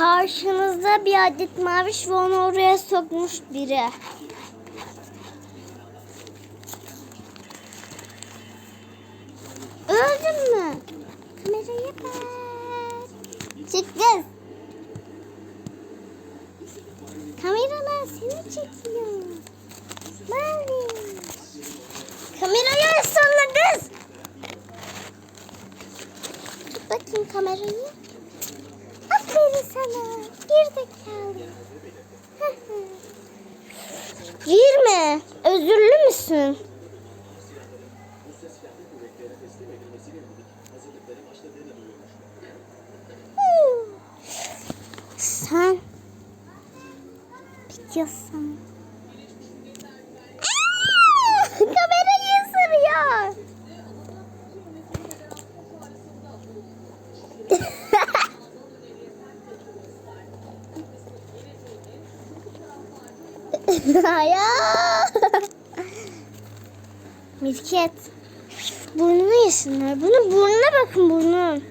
Karşınızda bir adet maviş ve onu oraya sokmuş biri. Öldün mü? Kamerayı ver. Çık kız. Kameralar seni çekiyor. Maviş. Kamerayı açsana kız. Tut bakayım kamerayı. Gerizekalı. Girme. Özürlü müsün? Sen bitiyorsun. Kamerayı ısırıyor. Mirket. Burnunu yesinler. Bunun burnuna bakın burnun.